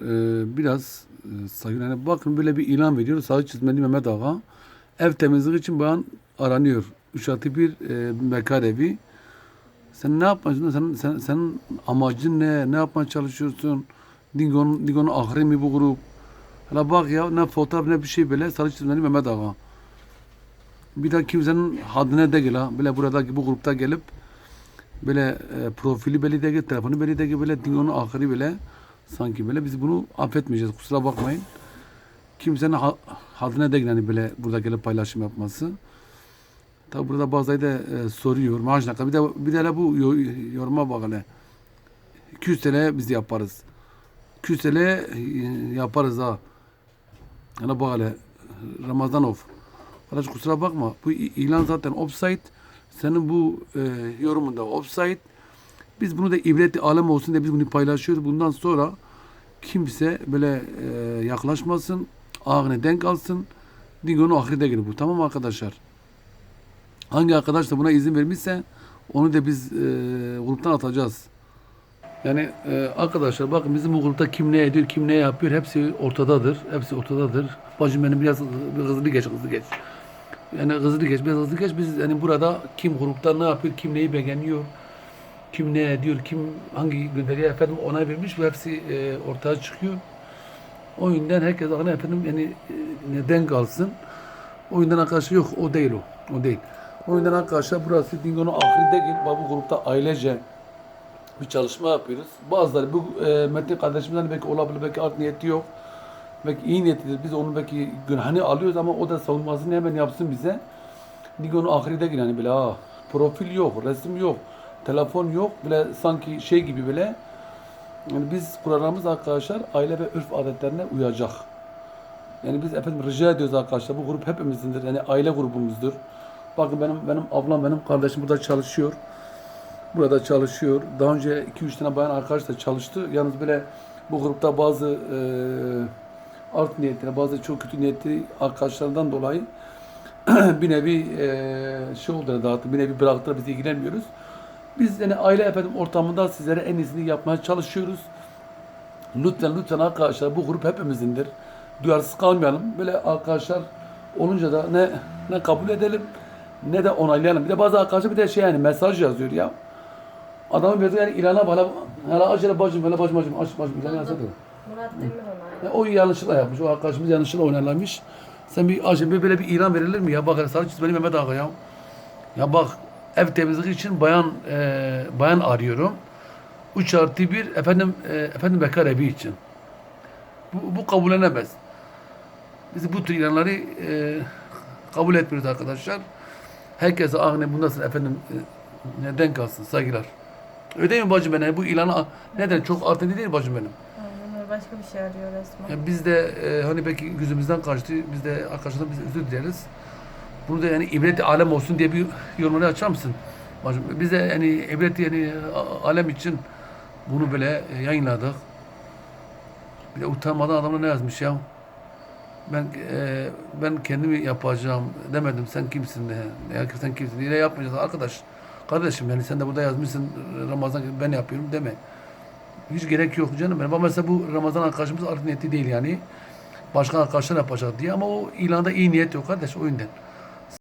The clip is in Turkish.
e, biraz e, sayın yani bakın böyle bir ilan veriyor. Sağ çizmeli Mehmet Ağa. Ev temizliği için bayan aranıyor. 3 artı 1 e, bekar evi. Sen ne yapmaya sen, sen, senin amacın ne? Ne yapmaya çalışıyorsun? Dingo'nun Dingo'nun ahri mi bu grup? Hala bak ya ne fotoğraf ne bir şey böyle sarı çizmeli Mehmet Ağa. Bir daha kimsenin haddine de gel ha. Böyle buradaki bu grupta gelip böyle e, profili belli değil, telefonu belli değil, böyle Dingo'nun ahri böyle sanki böyle biz bunu affetmeyeceğiz. Kusura bakmayın. Kimsenin ha, haddine de yani böyle burada gelip paylaşım yapması. Tabi burada bazıları da e, soruyor. Maaş ne kadar? Bir de, bir de bu yo- yoruma bak hele. 200 TL biz yaparız. 200 TL e, yaparız ha. Yani bak hele. Ramazanov. Arkadaş kusura bakma. Bu ilan zaten offsite. Senin bu e, yorumunda offsite. Biz bunu da ibretli alem olsun diye biz bunu paylaşıyoruz. Bundan sonra kimse böyle e, yaklaşmasın. Ağını denk alsın. Dingo'nun ahirete gelir bu. Tamam arkadaşlar? Hangi arkadaş da buna izin vermişse onu da biz e, gruptan atacağız. Yani e, arkadaşlar bakın bizim bu grupta kim ne ediyor, kim ne yapıyor hepsi ortadadır. Hepsi ortadadır. Bacım benim biraz bir hızlı geç, hızlı geç. Yani hızlı geç, biraz hızlı geç. Biz yani burada kim grupta ne yapıyor, kim neyi beğeniyor, kim ne ediyor, kim hangi gönderiye efendim onay vermiş bu hepsi e, ortaya çıkıyor. O yüzden herkes ana efendim yani e, neden kalsın. O yüzden arkadaşlar yok o değil o. O değil. O yüzden arkadaşlar burası Dingo'nun ahri değil. Bu grupta ailece bir çalışma yapıyoruz. Bazıları bu e, Metin kardeşimden belki olabilir, belki art niyeti yok. Belki iyi niyetlidir. Biz onun belki günahını alıyoruz ama o da savunmasını hemen yapsın bize. Dingo'nun ahirete giren hani böyle ha, profil yok, resim yok, telefon yok. Böyle sanki şey gibi böyle. Yani biz kurallarımız arkadaşlar aile ve örf adetlerine uyacak. Yani biz efendim rica ediyoruz arkadaşlar bu grup hepimizindir. Yani aile grubumuzdur. Bakın benim benim ablam benim kardeşim burada çalışıyor. Burada çalışıyor. Daha önce 2-3 tane bayan arkadaş da çalıştı. Yalnız böyle bu grupta bazı e, art niyetli, bazı çok kötü niyetli arkadaşlardan dolayı bir nevi e, şey oldu dağıttı, bir nevi bıraktı biz ilgilenmiyoruz. Biz yani aile efendim ortamında sizlere en iyisini yapmaya çalışıyoruz. Lütfen lütfen arkadaşlar bu grup hepimizindir. Duyarsız kalmayalım. Böyle arkadaşlar olunca da ne ne kabul edelim ne de onaylayalım. Bir de bazı arkadaşlar bir de şey yani mesaj yazıyor ya. Adamın verdiği yani ilana bana hele acele bacım hele bacım bacım aç bacım ilan yazdı. Murat Demir ona. Ya o yanlışlıkla yapmış. O arkadaşımız yanlışlıkla oynarlamış. Sen bir acaba böyle bir ilan verilir mi ya? Bak sarı çizmeli Mehmet Ağa ya. Ya bak ev temizliği için bayan e, bayan arıyorum. 3 artı 1 efendim e, efendim bekar evi için. Bu, bu kabullenemez. Biz bu tür ilanları e, kabul etmiyoruz arkadaşlar. Herkese ah ne bundan sonra efendim e, neden kalsın saygılar. Öyle değil mi bacım benim? Bu ilanı neden? Çok artı değil bacım benim? Aynen başka bir şey arıyor resmen. Ya biz de e, hani belki gözümüzden kaçtı. Biz de arkadaşlardan biz özür dileriz. Bunu da yani ibret alem olsun diye bir yorumları açar mısın? Bacım, biz de yani ibret yani alem için bunu böyle e, yayınladık. Bir de utanmadan adamlar ne yazmış ya? Ben e, ben kendimi yapacağım demedim. Sen kimsin de? Ya sen kimsin? Yine yapmayacağız arkadaş. Kardeşim yani sen de burada yazmışsın Ramazan ben yapıyorum deme. Hiç gerek yok canım. Ama mesela bu Ramazan arkadaşımız art niyeti değil yani. Başka arkadaşlar yapacak diye ama o ilanda iyi niyet yok kardeş o yüzden.